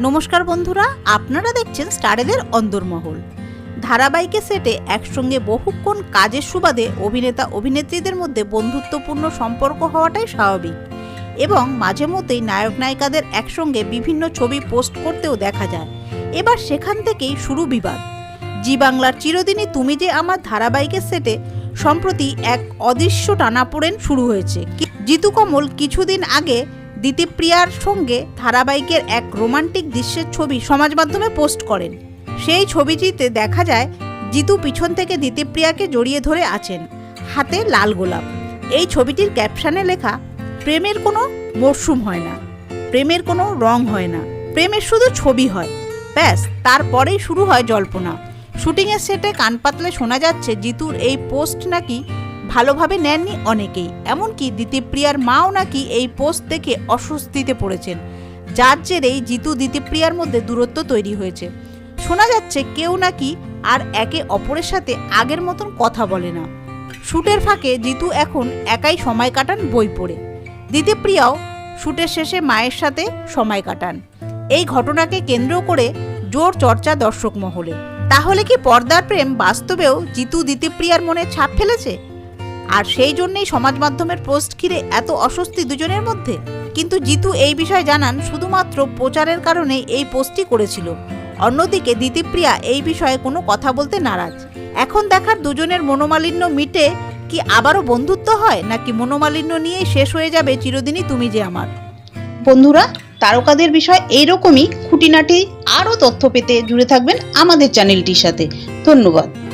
নমস্কার বন্ধুরা, আপনারা দেখছেন স্টারেদের অন্দরমহল। ধারাবাহিকে সেটে একসঙ্গে বহুক্ষণ কাজের সুবাদে অভিনেতা অভিনেত্রীদের মধ্যে বন্ধুত্বপূর্ণ সম্পর্ক হওয়াটাই স্বাভাবিক এবং মাঝে মধ্যেই নায়ক নায়িকাদের একসঙ্গে বিভিন্ন ছবি পোস্ট করতেও দেখা যায়। এবার সেখান থেকেই শুরু বিবাদ। জি বাংলার চিরদিনই তুমি যে আমার ধারাবাহিকের সেটে সম্প্রতি এক অদৃশ্য টানাপোড়েন শুরু হয়েছে। জিতু কমল কিছুদিন আগে দিতিপ্রিয়ার সঙ্গে ধারাবাহিকের এক রোমান্টিক দৃশ্যের ছবি সমাজ মাধ্যমে পোস্ট করেন। সেই ছবিটিতে দেখা যায়, জিতু পিছন থেকে দিতিপ্রিয়াকে জড়িয়ে ধরে আছেন, হাতে লাল গোলাপ। এই ছবিটির ক্যাপশানে লেখা, প্রেমের কোনো মরশুম হয় না, প্রেমের কোনো রং হয় না, প্রেমের শুধু ছবি হয়। ব্যাস, তারপরেই শুরু হয় জল্পনা। শুটিংয়ের সেটে কান পাতলে শোনা যাচ্ছে, জিতুর এই পোস্ট নাকি ভালোভাবে নেননি অনেকেই, এমনকি দিতিপ্রিয়ার মাও নাকি এই পোস্ট দেখে অস্বস্তিতে পড়েছেন। যার জেরেই জিতু দিতিপ্রিয়ার মধ্যে দূরত্ব তৈরি হয়েছে। শোনা যাচ্ছে কেউ নাকি আর একে অপরের সাথে আগের মতন কথা বলে না। শুটের ফাঁকে জিতু এখন একাই সময় কাটান বই পড়ে। দিতিপ্রিয়াও শুটের শেষে মায়ের সাথে সময় কাটান। এই ঘটনাকে কেন্দ্র করে জোর চর্চা দর্শক মহলে। তাহলে কি পর্দার প্রেম বাস্তবেও জিতু দিতিপ্রিয়ার মনে ছাপ ফেলেছে? আর সেই জন্যই সমাজ মাধ্যমের পোস্ট ঘিরে এত অস্বস্তি দুজনের মধ্যে। কিন্তু জিতু এই বিষয়ে জানান, শুধুমাত্র প্রচারের কারণে এই পোস্টটি করেছিল। অন্যদিকে দিতিপ্রিয়া এই বিষয়ে কোনো কথা বলতে নারাজ। এখন দেখার দুজনের মনোমালিন্য মিটে কি আবারও বন্ধুত্ব হয়, নাকি মনোমালিন্য নিয়েই শেষ হয়ে যাবে চিরদিনই তুমি যে আমার? বন্ধুরা, তারকাদের বিষয় এইরকমই। খুঁটিনাটি আরও তথ্য পেতে জুড়ে থাকবেন আমাদের চ্যানেলটির সাথে। ধন্যবাদ।